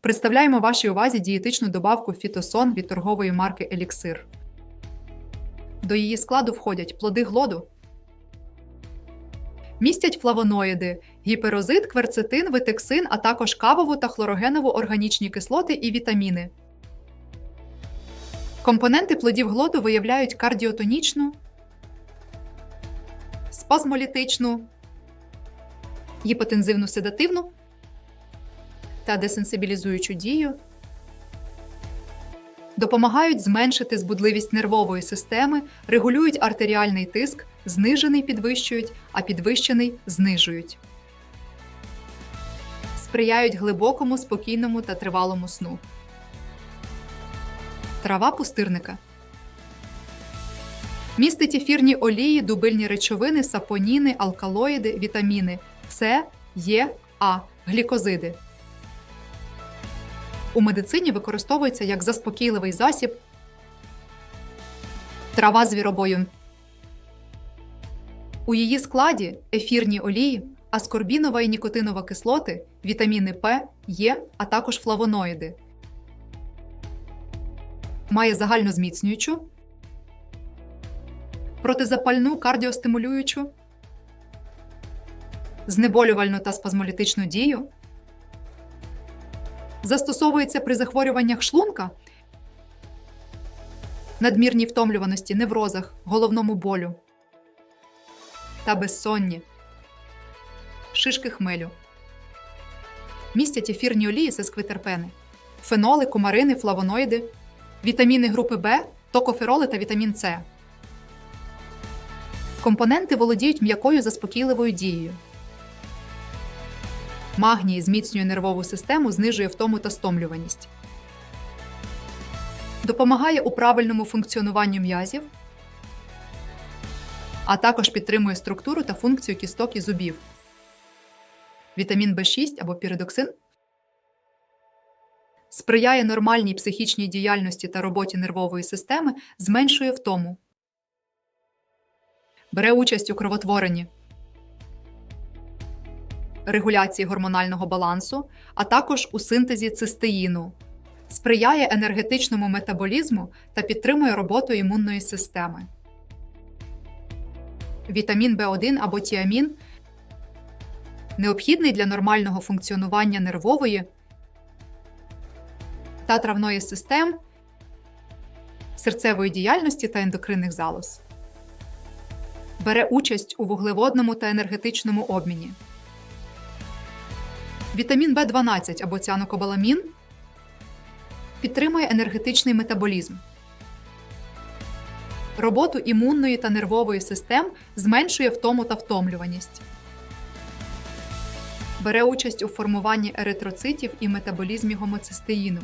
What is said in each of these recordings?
Представляємо вашій увазі дієтичну добавку Фітосон від торгової марки Еліксир. До її складу входять плоди глоду, містять флавоноїди, гіперозит, кверцетин, витексин, а також кавову та хлорогенову органічні кислоти і вітаміни. Компоненти плодів глоду виявляють кардіотонічну, спазмолітичну, гіпотензивну седативну та десенсибілізуючу дію, допомагають зменшити збудливість нервової системи, регулюють артеріальний тиск, знижений підвищують, а підвищений знижують. Сприяють глибокому, спокійному та тривалому сну. Трава пустирника. Містить ефірні олії, дубильні речовини, сапоніни, алкалоїди, вітаміни С, Е, А, глікозиди. У медицині використовується як заспокійливий засіб трава звіробою. У її складі ефірні олії, аскорбінова і нікотинова кислоти, вітаміни П, Е, а також флавоноїди. Має загально зміцнюючу, протизапальну кардіостимулюючу, знеболювальну та спазмолітичну дію. Застосовується при захворюваннях шлунка, надмірній втомлюваності, неврозах, головному болю та безсонні, шишки хмелю. Містять ефірні олії сесквитерпени, феноли, кумарини, флавоноїди, вітаміни групи В, токофероли та вітамін С. Компоненти володіють м'якою заспокійливою дією. Магній зміцнює нервову систему, знижує втому та стомлюваність. Допомагає у правильному функціонуванню м'язів, а також підтримує структуру та функцію кісток і зубів. Вітамін В6 або піридоксин сприяє нормальній психічній діяльності та роботі нервової системи, зменшує втому. Бере участь у кровотворенні, регуляції гормонального балансу, а також у синтезі цистеїну, сприяє енергетичному метаболізму та підтримує роботу імунної системи. Вітамін В1 або тіамін необхідний для нормального функціонування нервової та травної систем, серцевої діяльності та ендокринних залоз. Бере участь у вуглеводному та енергетичному обміні. Вітамін В12 або ціанокобаламін підтримує енергетичний метаболізм, роботу імунної та нервової систем зменшує втому та втомлюваність. Бере участь у формуванні еритроцитів і метаболізмі гомоцистеїну.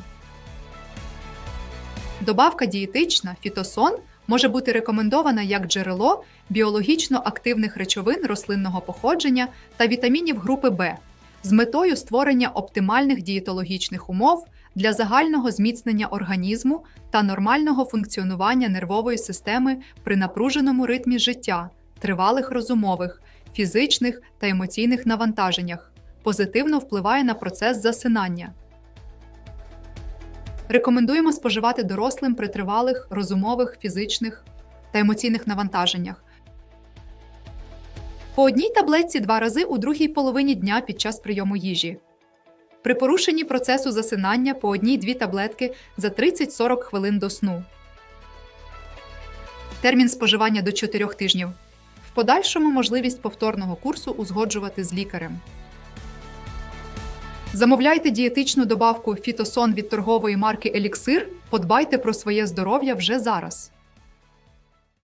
Добавка дієтична фітосон може бути рекомендована як джерело біологічно активних речовин рослинного походження та вітамінів групи В з метою створення оптимальних дієтологічних умов для загального зміцнення організму та нормального функціонування нервової системи при напруженому ритмі життя, тривалих розумових, фізичних та емоційних навантаженнях, позитивно впливає на процес засинання. Рекомендуємо споживати дорослим при тривалих розумових, фізичних та емоційних навантаженнях. По одній таблетці два рази у другій половині дня під час прийому їжі. При порушенні процесу засинання по одній-дві таблетки за 30-40 хвилин до сну. Термін споживання до 4 тижнів. В подальшому можливість повторного курсу узгоджувати з лікарем. Замовляйте дієтичну добавку Фітосон від торгової марки Еліксир. Подбайте про своє здоров'я вже зараз.